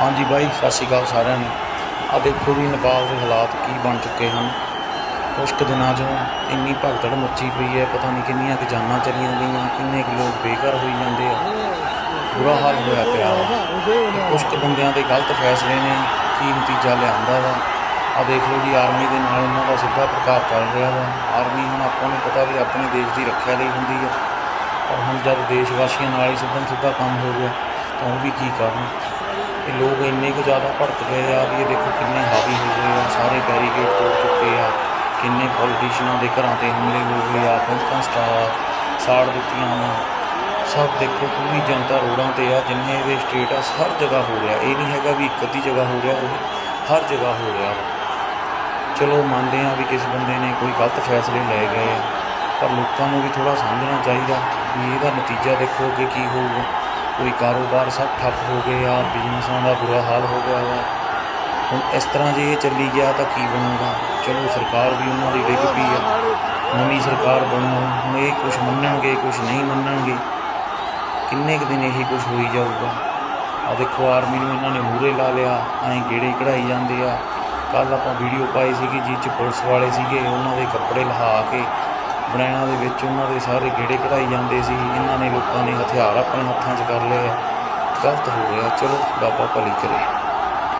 ਹਾਂਜੀ ਬਾਈ, ਸਤਿ ਸ਼੍ਰੀ ਅਕਾਲ ਸਾਰਿਆਂ ਨੂੰ। ਆ ਦੇਖੋ ਵੀ ਨੇਪਾਲ ਦੇ ਹਾਲਾਤ ਕੀ ਬਣ ਚੁੱਕੇ ਹਨ। ਕੁਛ ਕੁ ਦਿਨਾਂ 'ਚੋਂ ਇੰਨੀ ਭਗਦੜ ਮੱਚੀ ਪਈ ਹੈ, ਪਤਾ ਨਹੀਂ ਕਿੰਨੀਆਂ ਕੁ ਜਾਨਾਂ ਚਲੀਆਂ ਗਈਆਂ, ਕਿੰਨੇ ਕੁ ਲੋਕ ਬੇਘਰ ਹੋਈ ਜਾਂਦੇ ਆ। ਬੁਰਾ ਹਾਲ ਹੋਇਆ ਪਿਆ ਵਾ। ਕੁਛ ਕੁ ਬੰਦਿਆਂ ਦੇ ਗਲਤ ਫੈਸਲੇ ਨੇ, ਕੀ ਨਤੀਜਾ ਲਿਆਂਦਾ ਵਾ। ਆ ਦੇਖ ਲਓ ਜੀ, ਆਰਮੀ ਦੇ ਨਾਲ ਉਹਨਾਂ ਦਾ ਸਿੱਧਾ ਪ੍ਰਭਾਵ ਚੱਲ ਰਿਹਾ ਵਾ। ਆਰਮੀ ਹੁਣ ਆਪਾਂ ਨੂੰ ਪਤਾ ਵੀ ਆਪਣੇ ਦੇਸ਼ ਦੀ ਰੱਖਿਆ ਲਈ ਹੁੰਦੀ ਆ। ਪਰ ਹੁਣ ਜਦ ਦੇਸ਼ ਵਾਸੀਆਂ ਨਾਲ ਹੀ ਸਿੱਧਾ ਸਿੱਧਾ ਕੰਮ ਹੋ ਗਿਆ, ਤਾਂ ਉਹ ਵੀ ਕੀ ਕਰਨ। ਇਹ ਲੋਕ ਇੰਨੇ ਕੁ ਜ਼ਿਆਦਾ ਭੜਕ ਗਏ ਆ ਵੀ ਇਹ ਦੇਖੋ ਕਿੰਨੇ ਹਾਵੀ ਹੋ ਗਏ ਆ, ਸਾਰੇ ਬੈਰੀਕੇਡ ਤੋੜ ਚੁੱਕੇ ਆ, ਕਿੰਨੇ ਪੋਲੀਟੀਸ਼ੀਅਨਾਂ ਦੇ ਘਰਾਂ ਤੇ ਹਮਲੇ ਹੋ ਗਏ ਆ, ਬੈਂਕਾਂ ਸਟਾਰ ਸਾੜ ਦਿੱਤੀਆਂ ਵਾ ਸਭ ਦੇਖੋ ਪੂਰੀ ਜਨਤਾ ਰੋਡਾਂ ਤੇ ਆ, ਜਿੰਨੇ ਵੀ ਸਟੇਟ ਆ, ਹਰ ਜਗ੍ਹਾ ਹੋ ਰਿਹਾ। ਇਹ ਨਹੀਂ ਹੈਗਾ ਵੀ ਇੱਕ ਅੱਧੀ ਜਗ੍ਹਾ ਹੋ ਰਿਹਾ, ਉਹ ਹਰ ਜਗ੍ਹਾ ਹੋ ਰਿਹਾ। ਚਲੋ ਮੰਨਦੇ ਆ ਵੀ ਕਿਸ ਬੰਦੇ ਨੇ ਕੋਈ ਗਲਤ ਫੈਸਲੇ ਲਏ ਗਏ ਆ, ਪਰ ਲੋਕਾਂ ਨੂੰ ਵੀ ਥੋੜਾ ਸਮਝਣਾ ਚਾਹੀਦਾ ਵੀ ਇਹਦਾ ਨਤੀਜਾ ਦੇਖੋ ਕਿ ਕੀ ਹੋਊਗਾ। ਕੋਈ ਕਾਰੋਬਾਰ ਸਭ ਠੱਪ ਹੋ ਗਏ ਆ ਬਿਜ਼ਨਸਾਂ ਦਾ ਬੁਰਾ ਹਾਲ ਹੋ ਗਿਆ ਵਾ। ਹੁਣ ਇਸ ਤਰ੍ਹਾਂ ਜੇ ਇਹ ਚੱਲੀ ਗਿਆ ਤਾਂ ਕੀ ਬਣੂਗਾ? ਚਲੋ, ਸਰਕਾਰ ਵੀ ਉਹਨਾਂ ਦੀ ਡਿੱਗ ਪਈ ਆ। ਨਵੀਂ ਸਰਕਾਰ ਬਣੂ, ਹੁਣ ਇਹ ਕੁਝ ਮੰਨਣਗੇ ਕੁਝ ਨਹੀਂ ਮੰਨਣਗੇ। ਕਿੰਨੇ ਕੁ ਦਿਨ ਇਹੀ ਕੁਝ ਹੋਈ ਜਾਊਗਾ? ਆ ਦੇਖੋ, ਆਰਮੀ ਨੂੰ ਇਹਨਾਂ ਨੇ ਮੂਹਰੇ ਲਾ ਲਿਆ, ਐਂ ਗੇੜੇ ਕਢਾਈ ਜਾਂਦੇ ਆ। ਕੱਲ ਆਪਾਂ ਵੀਡੀਓ ਪਾਈ ਸੀਗੀ ਜਿਸ 'ਚ ਪੁਲਿਸ ਵਾਲੇ ਸੀਗੇ, ਉਹਨਾਂ ਦੇ ਕੱਪੜੇ ਲਹਾ ਕੇ ਬਣਾਣਾ ਦੇ ਵਿੱਚ ਉਹਨਾਂ ਦੇ ਸਾਰੇ ਗੇੜੇ ਕਢਾਈ ਜਾਂਦੇ ਸੀ, ਇਹਨਾਂ ਨੇ ਲੋਕਾਂ ਨੇ ਹਥਿਆਰ ਆਪਣੇ ਹੱਥਾਂ 'ਚ ਕਰ ਲਏ ਗਲਤ ਹੋ ਗਿਆ, ਚਲੋ ਬਾਬਾ ਭਲੀ ਕਰੇ।